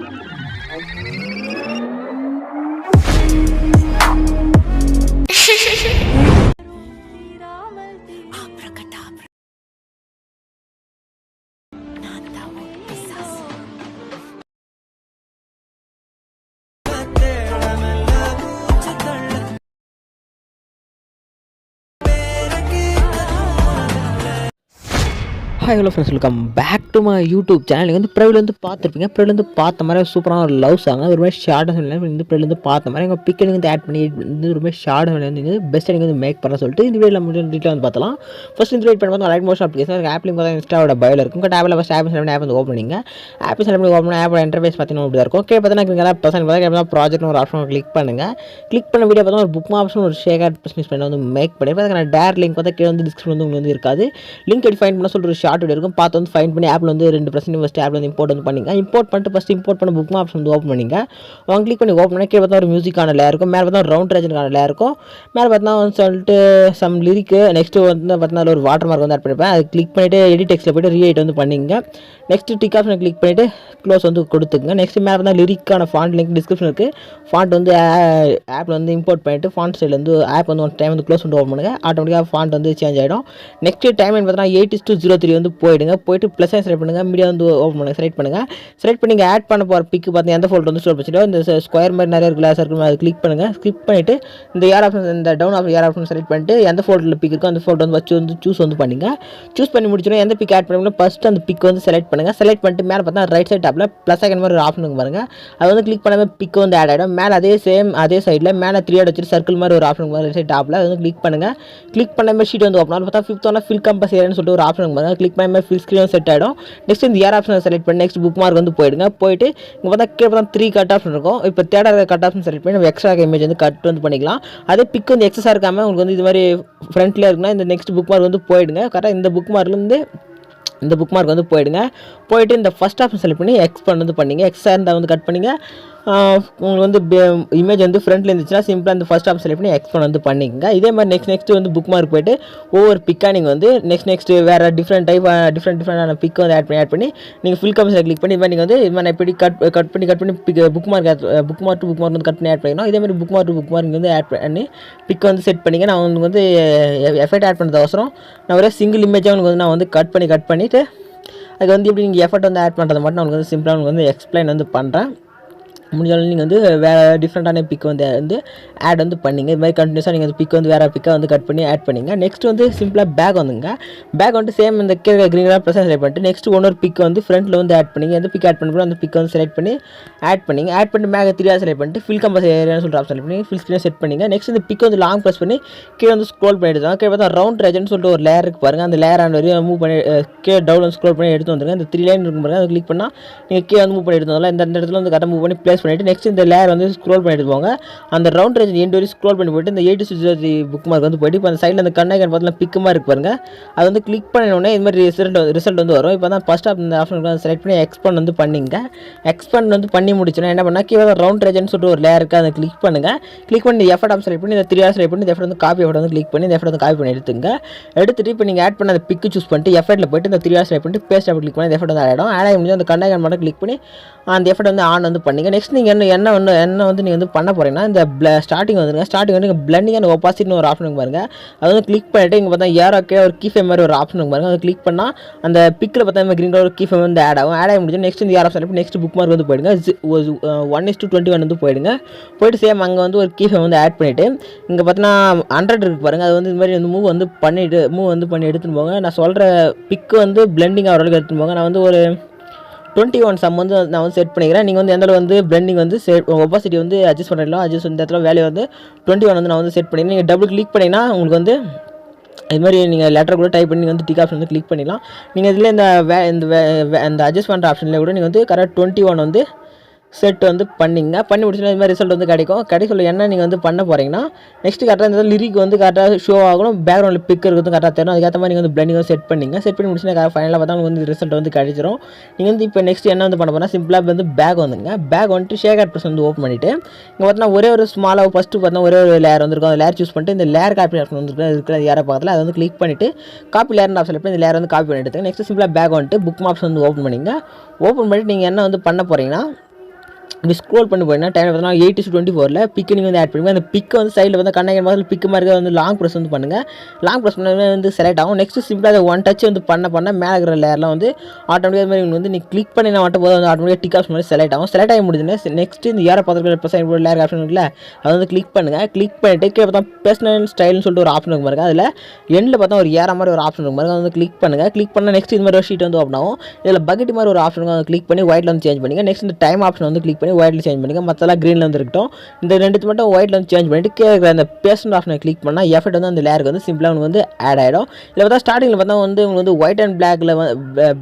Música hi hello friends welcome back to my YouTube channel வந்து ப்ரைவ்லேருந்து பார்த்துருப்பீங்க. ப்ரைவிலேருந்து பார்த்த மாதிரி சூப்பரான ஒரு லவ் சாங் ஒரு மாதிரி ஷார்ட்டாக சொல்லி வந்து ப்ரைவிலேருந்து பார்த்த மாதிரி எங்கள் பிக்கெட் வந்து ஆட் பண்ணி வந்து ஒரு மாதிரி ஷார்ட்டாக சொல்லி வந்து பெஸ்ட்டாக நீங்கள் வந்து மேக் பண்ண சொல்லிட்டு இந்த வீடியோ முடிஞ்ச டீட்டெயில் வந்து பார்த்தலாம் ஃபஸ்ட் இந்த வீடியோ பண்ணும்போது ரைட் மோஷன் அப்ளிகேஷன் ஆப்லையும் பார்த்தா இன்ஸ்டாவோட பயவில் இருக்கும். பட் ஆப்பில் ஃபஸ்ட் ஆப் ஆப் வந்து ஓப்பன் பண்ணிங்க. ஆப் செலவு பண்ணி ஓப்பன் பண்ணி ஆப்போட இன்டர்ஃபேஸ் பார்த்தீங்கன்னா இப்படி இருக்கும். ஓகே பார்த்தீங்கன்னா எல்லா பசங்க பார்த்தா ப்ராஜெக்ட் ஒரு ஆப்ஷன் கிளிக் பண்ணுங்கள் கிளிக் பண்ண வீடியோ பார்த்தா ஒரு புக் ஆப்ஷன் ஒரு ஷேர் ஆட் பிஸ்னஸ் பண்ணி வந்து மேக் பண்ணி பார்த்தீங்கன்னா டேர் லிங்க் பார்த்தா கீழே வந்து டிஸ்கிரிப்ஷன் வந்து உங்களுக்கு வந்து இருக்காது. லிங்க் டிஃபைன் பண்ண சொல்லிட்டு ஒரு ஷார்ட் வீடியோ இருக்கும். பார்த்து வந்து ஃபைன் பண்ணி ஆப்பில் வந்து ரெண்டு பர்சன்ட் ஃபஸ்ட்டு ஆப்பில் வந்து இம்போர்ட் வந்து பண்ணிங்க. இம்போர்ட் பண்ணிட்டு ஃபஸ்ட்டு இம்போர்ட் பண்ண புக் ஆப்ஷன் வந்து ஓப்பன் பண்ணிங்க. அவங்க கிளிக் பண்ணி ஓப்பன் பண்ணி கீழே பார்த்தா ஒரு மியூசிக்கான லேயர் இருக்கும். மேலே பார்த்தா ரவுண்ட் ரேஜனுக்கான லேயர் இருக்கும். மேலே பார்த்தா வந்து சொல்லிட்டு சம் லிரிக்கு நெக்ஸ்ட்டு வந்து பார்த்தீங்கன்னா அதில் ஒரு வாட்டர் மார்க் வந்து ஆட் பண்ணிப்பேன் அது கிளிக் பண்ணிவிட்டு எடிட் டெக்ஸ்ட்டில் போய்ட்டு ரீஎட் வந்து பண்ணிங்க. நெக்ஸ்ட் டிக் ஆப்ஷன் கிளிக் பண்ணிவிட்டு க்ளோஸ் வந்து கொடுத்துங்க. நெக்ஸ்ட் மேலே பார்த்தா லிரிக்கான ஃபாண்ட் லிங்க் டிஸ்கிரிப்ஷன் இருக்குது ஃபாண்ட் வந்து ஆப்பில் வந்து இம்போர்ட் பண்ணிட்டு ஃபாண்ட் ஸ்டைல் வந்து ஆப் வந்து ஒன் டைம் வந்து க்ளோஸ் பண்ணி ஓப்பன் பண்ணுங்கள் ஆட்டோமேட்டிக்காக ஃபாண்ட் வந்து சேஞ்ச் ஆகிடும் நெக்ஸ்ட் டைம் பார்த்தீங்கன்னா எயிட் டூ ஜீரோ த்ரீ வந்து போயிடுங்க. போயிட்டு ப்ளஸ் செலக்ட் பண்ணுங்கள் மீடியா வந்து ஓப்பன் பண்ணுங்கள் செலக்ட் பண்ணுங்கள் செலக்ட் பண்ணி ஆட் பண்ண போகிற பிக்கு பார்த்தீங்கன்னா எந்த ஃபோல்டர் வந்து ஸ்டோர் வச்சுட்டோ இந்த ஸ்கொயர் மாதிரி நிறைய இருக்குல்ல சர்க்கிள் அதை கிளிக் பண்ணுங்கள் கிளிக் பண்ணிவிட்டு இந்த ஏர் ஆப்ஷன் இந்த down of air option select பண்ணிட்டு எந்த ஃபோல்டரில் பிக் இருக்கோ அந்த ஃபோல்டர் வந்து வச்சு வந்து சூஸ் வந்து பண்ணிங்க. சூஸ் பண்ணி முடிச்சிடும் எந்த பிக் ஆட் பண்ணுங்களோ ஃபஸ்ட்டு அந்த பிக் வந்து செலக்ட் பண்ணுங்கள் செலக்ட் பண்ணிட்டு மேலே பார்த்தா ரைட் சைட் டாப்பில் ப்ளஸ் செகண்ட் மாதிரி ஒரு ஆப்ஷனுக்கு பாருங்கள் அது வந்து கிளிக் பண்ணாமல் பிக் வந்து ஆட் ஆகிடும் மேலே அதே சேம் அதே சைடில் மேலே த்ரீ ஆட் வச்சுட்டு சர்க்கிள் மாதிரி ஒரு ஆப்ஷன் ரைட் சைட் டாப்பில் அது வந்து கிளிக் பண்ணுங்கள் கிளிக் பண்ண மாதிரி ஷீட் வந்து ஓப்பன் ஆகும். பார்த்தா ஃபிஃப்த் ஒன்னா ஃபில் கம்பஸ் ஏரியான்னு சொல்லிட்டு ஒரு ஆப்ஷன் பாருங்கள் கிளிக் கிளிக் பண்ணாமல் ஃபில் ஸ்க்ரீனும் செட் ஆகிடும் நெக்ஸ்ட் இந்த ஏர் ஆப்ஷனை செலக்ட் பண்ணி? நெக்ஸ்ட் புக் மார்க் வந்து போயிடுங்க. போயிட்டு இங்கே பார்த்தா கீழே பார்த்தா த்ரீ கட் ஆப்ஷன் இருக்கும். இப்போ தேடாத கட் ஆப்ஷன் செலக்ட் பண்ணி நம்ம எக்ஸ்ட்ரா இமேஜ் வந்து கட் வந்து பண்ணிக்கலாம். அதே பிக் வந்து எக்ஸஸாக இருக்காமல் உங்களுக்கு வந்து இது மாதிரி ஃப்ரண்ட்டில் இருக்குன்னா இந்த நெக்ஸ்ட் புக் மார்க் வந்து போயிடுங்க. கரெக்டாக இந்த புக் மார்க்லேருந்து இந்த புக் மார்க் வந்து போயிடுங்க. போயிட்டு இந்த ஃபஸ்ட் ஆப்ஷன் செலக்ட் பண்ணி எக்ஸ்பண்ட் வந்து பண்ணிங்க. எக்ஸ்ட்ரா இருந்தால் வந்து கட் பண்ணிங்க. உங்களுக்கு வந்து இமேஜ் வந்து ஃப்ரண்ட்டில் இருந்துச்சுன்னா சிம்பிளாக இந்த ஃபஸ்ட் ஆப் செலக்ட் பண்ணி எக்ஸ்போன் வந்து பண்ணிக்கங்க. இதே மாதிரி நெக்ஸ்ட் நெக்ஸ்ட் வந்து புக் மார்க் போயிட்டு ஒவ்வொரு பிக்காக நீங்கள் வந்து நெக்ஸ்ட் நெக்ஸ்ட் வேறு டிஃப்ரெண்ட் டைப் டிஃப்ரெண்ட் டிஃப்ரெண்டான பிக் வந்து ஆட் பண்ணி ஆட் பண்ணி நீங்கள் ஃபுல் கம்ஸில் கிளிக் பண்ணி இப்போ நீங்கள் வந்து இது மாதிரி எப்படி கட் கட் பண்ணி கட் பண்ணி pic bookmark bookmark to bookmark வந்து கட் பண்ணி ஆட் பண்ணிக்கணும். இதே மாதிரி bookmark to bookmark வந்து ஆட் பண்ணி பிக் வந்து செட் பண்ணிங்க நான் உங்களுக்கு வந்து எஃபெக்ட் ஆட் பண்ணுறது அவசரம். நான் ஒரே சிங்கிள் இமேஜாக உங்களுக்கு வந்து நான் வந்து கட் பண்ணி கட் பண்ணிவிட்டு அதுக்கு வந்து எப்படி நீங்கள் எஃபர்ட் வந்து ஆட் பண்ணுறது மட்டும் நான் உங்களுக்கு வந்து சிம்பிளாக உங்களுக்கு வந்து எக்ஸ்பிளைன் வந்து பண்ணுறேன் முடிஞ்சாலும் நீங்கள் வந்து வேறு டிஃப்ரெண்ட்டான பிக் வந்து வந்து ஆட் வந்து பண்ணிங்க. இது மாதிரி கண்டினியூஸாக நீங்கள் பிக் வந்து வேறு பிக்கை வந்து கட் பண்ணி ஆட் பண்ணிங்க. நெக்ஸ்ட் வந்து சிம்பிளாக பேக் வந்துங்க. பேக் வந்து சேம் இந்த கீழே க்ரீன் கலர் ப்ரெஸ் செலக்ட் பண்ணிட்டு நெக்ஸ்ட் ஒன்னொரு பிக் வந்து ஃப்ரண்ட்டில் வந்து ஆட் பண்ணிங்க. எந்த பிக் ஆட் பண்ணி அந்த பிக் வந்து செலக்ட் பண்ணி ஆட் பண்ணிங்க. ஆட் பண்ணி மேலே தெரியாத செலக்ட் பண்ணிட்டு ஃபில் கம்பஸ் ஏரியான்னு சொல்லிட்டு ஆப்ஷன் பண்ணி ஃபில் ஸ்க்ரீன் செட் பண்ணிங்க. நெக்ஸ்ட் இந்த பிக் வந்து லாங் ப்ரெஸ் பண்ணி கீழே வந்து ஸ்க்ரோல் பண்ணி எடுத்தாங்க கீழே பார்த்தா ரவுண்ட் ரேஜன் சொல்லிட்டு ஒரு லேயர் இருக்கு பாருங்கள் அந்த லேயர் ஆன் வரையும் மூவ் பண்ணி கீழே டவுன் ஸ்க்ரோல் பண்ணி எடுத்து வந்துருங்க. இந்த த்ரீ லைன் இருக்கும் பாருங்கள் அதை கிளிக் பண்ணால் நீங்கள் கீழே வந்து மூவ் பண்ணி எடுத்து வரலாம் இந்த இந்த இடத்துல வந்து கரெக்டாக மூவ் பண்ணி ப்ளேஸ் பண்ணிவிட்டு நெக்ஸ்ட் இந்த லேயர் வந்து ஸ்க்ரோல் பண்ணிட்டு போங்க. அந்த ரவுண்ட் ரேஞ்ச் எண்டு வரையும் ஸ்க்ரோல் பண்ணி போயிட்டு இந்த எயிட் சிக்ஸ் புக் மார்க் வந்து போயிட்டு இப்போ அந்த சைடில் அந்த கண்ணாக்கன் பார்த்தீங்கன்னா பிக்குமா மாதிரி இருக்கு பாருங்க. அது வந்து கிளிக் உடனே இது மாதிரி ரிசல்ட் ரிசல்ட் வந்து வரும். இப்போ தான் ஃபஸ்ட் ஆப் இந்த ஆப்ஷன் செலக்ட் பண்ணி எக்ஸ்பண்ட் வந்து பண்ணிங்க. எக்ஸ்பண்ட் வந்து பண்ணி முடிச்சுன்னா என்ன பண்ணால் கீழே ரவுண்ட் ரேஞ்சுன்னு சொல்லிட்டு ஒரு லேயர் இருக்குது அதை கிளிக் பண்ணுங்கள் கிளிக் பண்ணி எஃபர்ட் ஆப் செலக்ட் பண்ணி இந்த த்ரீ ஆர் செலக்ட் பண்ணி இந்த எஃபர்ட் வந்து காப்பி எஃபர்ட் வந்து கிளிக் பண்ணி இந்த எஃபர்ட் வந்து காப்பி பண்ணி எடுத்துங்க. எடுத்துட்டு இப்போ நீங்கள் ஆட் பண்ண அந்த பிக்கு சூஸ் பண்ணிட்டு எஃபர்ட்டில் போயிட்டு இந்த த்ரீ ஆர் செலக்ட் பண்ணிட்டு பேஸ்ட் ஆப் கிளிக் பண்ணி எஃபர்ட் வந்து ஆட் ஆகிடும் ஆட் ஆகி முடிஞ்சு அந்த கண்ணாய்கன் மட்டும் கிளிக் பண்ணி அந்த எஃபர்ட் வந்து ஆன் வந்து பண்ணிங்க. நெக்ஸ்ட் நீங்கள் என்ன என்ன ஒன்று என்ன வந்து நீங்கள் வந்து பண்ண போகிறீங்கன்னா இந்த ஸ்டார்டிங் வந்துருங்க. ஸ்டார்டிங் வந்து பிளண்டிங் அண்ட் ஒப்பாசிட்னு ஒரு ஆப்ஷன் பாருங்கள் அது வந்து கிளிக் பண்ணிட்டு இங்கே பார்த்தா ஏரோக்கே ஒரு கீஃபே மாதிரி ஒரு ஆப்ஷன் பாருங்க. அதை கிளிக் பண்ணால் அந்த பிக்கில் பார்த்தா நம்ம க்ரீன் கலர் ஒரு கீஃபே வந்து ஆட் ஆகும். ஆட் ஆகி முடிஞ்சு நெக்ஸ்ட் இந்த ஏர் ஆப்ஷன் நெக்ஸ்ட் புக் மார்க் வந்து போயிடுங்க. One is to twenty one வந்து போயிடுங்க. போயிட்டு சேம் அங்கே வந்து ஒரு கீஃபே வந்து ஆட் பண்ணிவிட்டு இங்கே பார்த்தீங்கன்னா ஹண்ட்ரட் இருக்கு பாருங்கள் அது வந்து இந்த மாதிரி வந்து மூவ் வந்து பண்ணிட்டு மூவ் வந்து பண்ணி எடுத்துன்னு போங்க. நான் சொல்கிற பிக்கு வந்து பிளெண்டிங் ஆகிற அளவுக்கு எடுத்துன்னு போங்க. நான் வந்து ஒரு டுவெண்ட்டி ஒன் சம் வந்து நான் வந்து செட் பண்ணிக்கிறேன். நீங்கள் வந்து எந்த வந்து பிளெண்டிங் வந்து செட் ஒப்பாசிட்டி வந்து அட்ஜஸ்ட் பண்ணிடலாம். அட்ஜஸ்ட் இந்த இடத்துல வேலையை வந்து டுவெண்ட்டி ஒன் வந்து நான் வந்து செட் பண்ணிடுறேன் நீங்கள் டபுள் கிளிக் பண்ணிங்கன்னா உங்களுக்கு வந்து இது மாதிரி நீங்கள் லெட்டர் கூட டைப் பண்ணி நீங்கள் வந்து டிக் ஆப்ஷன் வந்து கிளிக் பண்ணிடலாம். நீங்கள் இதில் இந்த வே இந்த வே வே- இந்த அட்ஜஸ்ட் பண்ணுற ஆப்ஷனில் கூட நீங்கள் வந்து கரெக்ட் டுவெண்ட்டி ஒன் வந்து செட் வந்து பண்ணிங்க. பண்ணி முடிச்சுன்னா இது மாதிரி ரிசல்ட் வந்து கிடைக்கும். கிடைக்கல என்ன நீங்கள் வந்து பண்ண போகிறீங்கன்னா நெக்ஸ்ட் கரெக்டாக இந்த லிரிக் வந்து கரெக்டாக ஷோ ஆகணும். பேக்ரவுண்டில் பிக் இருக்கிறது கரெக்டாக தெரியும். அதுக்கேற்ற மாதிரி நீங்கள் வந்து பிளண்டிங் வந்து செட் பண்ணிங்க. செட் பண்ணி முடிச்சுன்னா ஃபைனலாக பார்த்தா உங்களுக்கு வந்து ரிசல்ட் வந்து கிடைச்சிரும். நீங்கள் வந்து இப்போ நெக்ஸ்ட் என்ன வந்து பண்ண போனால் சிம்பிளாக வந்து பேக் வந்துங்க பேக் வந்துட்டு ஷேகர் ப்ரெஸ் வந்து ஓப்பன் பண்ணிவிட்டு இங்கே பார்த்தீங்கன்னா ஒரே ஒரு ஸ்மாலாக ஃபஸ்ட்டு பார்த்தீங்கன்னா ஒரே ஒரு லேயர் வந்துருக்கும். அந்த லேயர் சூஸ் பண்ணிட்டு இந்த லேயர் காப்பி ஆப்ஷன் வந்துருக்கு இருக்கிற ஏற பக்கத்தில் அதை வந்து கிளிக் பண்ணிவிட்டு காப்பி லேயர் ஆப்ஷன் போய் இந்த லேயர் வந்து காப்பி பண்ணி நெக்ஸ்ட் சிம்பிளாக பேக் வந்துட்டு புக் மாப்ஸ் வந்து ஓப்பன் பண்ணிங்க. ஓப்பன் பண்ணிட்டு நீங்கள் என்ன வந்து பண்ண போகிறீங்கன்னா இப்படி ஸ்க்ரோல் பண்ணி போயிங்கன்னா டைம் பார்த்தீங்கன்னா எயிட்டி டு டுவெண்ட்டி ஃபோரில் பிக்கு நீங்கள் வந்து ஆட் பண்ணுங்க அந்த பிக்கு வந்து சைடில் வந்து கண்ணாடி மாதிரி பிக்கு மாதிரி வந்து லாங் ப்ரெஸ் வந்து பண்ணுங்கள் லாங் ப்ரெஸ் பண்ண வந்து செலக்ட் ஆகும். நெக்ஸ்ட் சிம்பிளாக அதை ஒன் டச் வந்து பண்ண பண்ண மேலே இருக்கிற லேயர்லாம் வந்து ஆட்டோமேட்டிக்காக மாதிரி வந்து நீ கிளிக் பண்ணி நான் மட்டும் போது வந்து ஆட்டோமேட்டிக்காக டிக் ஆப்ஷன் மாதிரி செலக்ட் ஆகும். செலக்ட் ஆகி முடிஞ்சுன்னா நெக்ஸ்ட் இந்த ஏற பார்த்துக்கிற ப்ரெஸ் லேயர் ஆப்ஷன் இருக்குல்ல அதை வந்து கிளிக் பண்ணுங்கள் கிளிக் பண்ணிட்டு கீழே பார்த்தா பர்சனல் ஸ்டைல்னு சொல்லிட்டு ஒரு ஆப்ஷன் இருக்கும் பாருங்க. அதில் எண்டில் பார்த்தா ஒரு ஏற மாதிரி ஒரு ஆப்ஷன் இருக்கும் பாருங்க. அதை வந்து கிளிக் பண்ணுங்கள் கிளிக் பண்ணால் நெக்ஸ்ட் இது மாதிரி ஒரு ஷீட் வந்து ஓப்பன் ஆகும். இதில் பக்கெட் மாதிரி ஒரு ஆப்ஷன் வந்து கிளிக் பண்ணி ஒயிட்டில் வந்து சேஞ்ச் பண்ணிங்க. நெக்ஸ்ட் இந்த டைம் ஆப்ஷன் வந்து கிளிக் பண்ணி ஒயிட்டில் சேஞ்ச் பண்ணிக்க. மற்றெல்லாம் க்ரீனில் வந்து இருக்கட்டும் இந்த ரெண்டுத்து மட்டும் ஒயிட்டில் வந்து சேஞ்ச் பண்ணிட்டு கீழே அந்த பேஸ்ட் ஆப்ஷனை கிளிக் பண்ணால் எஃபெக்ட் வந்து அந்த லேருக்கு வந்து சிம்பிளாக உங்களுக்கு வந்து ஆட் ஆகிடும் இதில் பார்த்தா ஸ்டார்டிங்கில் பார்த்தா வந்து உங்களுக்கு வந்து ஒயிட் அண்ட் பிளாக்ல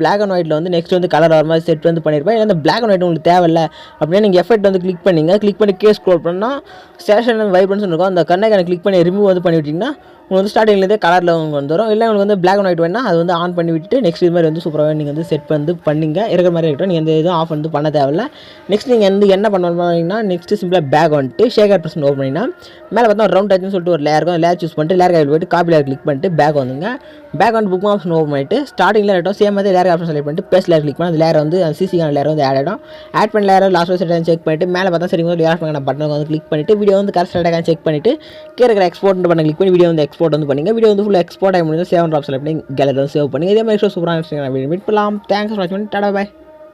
பிளாக் அண்ட் ஒயிட்டில் வந்து நெக்ஸ்ட் வந்து கலர் வர மாதிரி செட் வந்து பண்ணியிருப்பேன் அந்த பிளாக் அண்ட் ஒயிட் உங்களுக்கு தேவையில்ல. அப்படின்னா நீங்கள் எஃபெக்ட் வந்து கிளிக் பண்ணிங்க. கிளிக் பண்ணி கே ஸ்க்ரோல் பண்ணால் ஸ்டேஷன் வைப்ரன்ஸ் இருக்கும். அந்த கண்ணை கிளிக் பண்ணி ரிமூவ் வந்து பண்ணி விட்டிங்கன்னா உங்களுக்கு வந்து ஸ்டார்டிங்லேருந்தே கலரில் உங்களுக்கு வந்துடும் இல்லை உங்களுக்கு வந்து பிளாக் அண்ட் ஒயிட் வேணால் அது வந்து ஆன் பண்ணி விட்டுட்டு நெக்ஸ்ட் இது மாதிரி வந்து சூப்பராக நீங்கள் வந்து செட் வந்து பண்ணிங்க. இருக்கிற மாதிரி இருக்கட்டும். நீங்கள் எந்த இதுவும் ஆஃப் வந்து பண்ண தேவையில்ல. நெக்ஸ்ட் நீங்கள் வந்து என்ன பண்ணணும்னா நெக்ஸ்ட் சிம்பிளாக பேக் வந்துட்டு ஷேகர் பர்சன் ஓப்பன் பண்ணிங்கன்னா மேலே பார்த்தா ரவுண்ட் டச்னு சொல்லிட்டு ஒரு லேயர் இருக்கும். லேயர் சூஸ் பண்ணிட்டு லேயர் கையில் போயிட்டு காப்பி லேயர் கிளிக் பண்ணிட்டு பேக் வந்துங்க. பேக் வந்து புக் ஆப்ஷன் ஓப்பன் பண்ணிட்டு ஸ்டார்டிங்கில் இருக்கட்டும் சேம் மாதிரி லேயர் ஆப்ஷன் செலக்ட் பண்ணிட்டு பேஸ் லேயர் கிளிக் பண்ணி அந்த லேயர் வந்து அந்த சிசிக்கான லேயர் வந்து ஆட் ஆகிடும் ஆட் பண்ண லேயர் லாஸ்ட் செட் செக் பண்ணிட்டு மேலே பார்த்தா சரி வந்து லேயர் பண்ண பட்டன் வந்து கிளிக் பண்ணிட்டு வீடியோ வந்து கரெக்ட் செட்டாக செக் பண்ணிட்டு கீழே இருக்கிற எக்ஸ்போர்ட் பண்ண கிளிக் பண்ணி வீடியோ வந்து எக்ஸ்போர்ட் எக்ஸ்போர்ட் வந்து பண்ணுங்க. வீடியோ வந்து ஃபுல்லாக எக்ஸ்போர்ட் ஆகி முடிஞ்சு சேவன் ட்ராப்ஸில் எப்படி கேலரி வந்து சேவ் பண்ணுங்க. இதே மாதிரி சூப்பராக மீட் பண்ணலாம். தேங்க்ஸ் ஃபார் வாட்சிங் டாடா பாய்